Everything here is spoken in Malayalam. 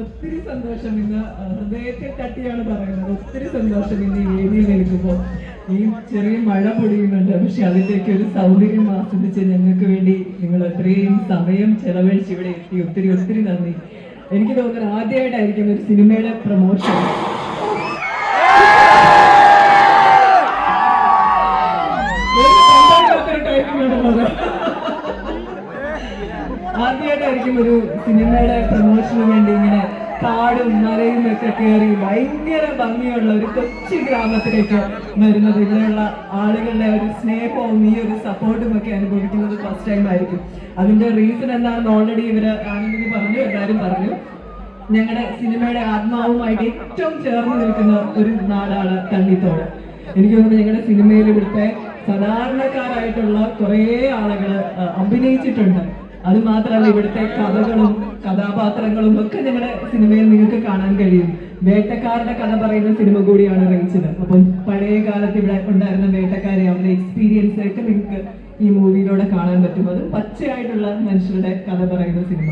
ഒത്തിരി സന്തോഷം ഇന്ന് ഹൃദയത്തെ തട്ടിയാണ് പറയുന്നത്. ഒത്തിരി സന്തോഷം ഇന്ന് വേദിയിൽ നിൽക്കുമ്പോൾ ഈ ചെറിയ മഴ പൊടിയുന്നുണ്ട്. പക്ഷെ അതിന്റെയൊക്കെ ഒരു സൗകര്യം ആസ്വദിച്ച് ഞങ്ങൾക്ക് വേണ്ടി നിങ്ങൾ അത്രയും സമയം ചെലവഴിച്ച് ഇവിടെ എത്തി. ഒത്തിരി ഒത്തിരി നന്ദി. എനിക്ക് തോന്നുന്നത് ആദ്യമായിട്ടായിരിക്കും ഒരു സിനിമയുടെ പ്രമോഷൻ. ആദ്യമായിട്ടായിരിക്കും ഒരു സിനിമയുടെ പ്രമോഷന് വേണ്ടി ഇങ്ങനെ കാടും മലയും ഒക്കെ കയറി ഭയങ്കര ഭംഗിയുള്ള ഒരു കൊച്ചു ഗ്രാമത്തിലേക്ക് വരുന്നത്. ഇവിടെയുള്ള ആളുകളുടെ ഒരു സ്നേഹവും ഈ ഒരു സപ്പോർട്ടും ഒക്കെ അനുഭവിക്കുന്നത് ഫസ്റ്റ് ടൈം ആയിരിക്കും. അതിന്റെ റീസൺ എന്താണെന്ന് ഓൾറെഡി ഇവർ ആനന്ദിനി പറഞ്ഞു എല്ലാവരും പറഞ്ഞു. ഞങ്ങളുടെ സിനിമയുടെ ആത്മാവുമായിട്ട് ഏറ്റവും ചേർന്ന് നിൽക്കുന്ന ഒരു നാടാണ് കണ്ണിത്തോട് എനിക്ക് തോന്നുന്നു ഞങ്ങളുടെ സിനിമയിൽ ഇവിടുത്തെ സാധാരണക്കാരായിട്ടുള്ള കുറേ ആളുകൾ അഭിനയിച്ചിട്ടുണ്ട്. അത് മാത്രമല്ല ഇവിടുത്തെ കഥകളും കഥാപാത്രങ്ങളും ഒക്കെ ഞങ്ങളുടെ സിനിമയിൽ നിങ്ങൾക്ക് കാണാൻ കഴിയും. വേട്ടക്കാരുടെ കഥ പറയുന്ന സിനിമ കൂടിയാണ് റയിച്ചത് അപ്പോൾ പഴയ കാലത്ത് ഇവിടെ ഉണ്ടായിരുന്ന വേട്ടക്കാരെ അവരുടെ എക്സ്പീരിയൻസ് ഒക്കെ നിങ്ങൾക്ക് ഈ മൂവിയിലൂടെ കാണാൻ പറ്റും. അത് പച്ചയായിട്ടുള്ള മനുഷ്യരുടെ കഥ പറയുന്ന സിനിമ.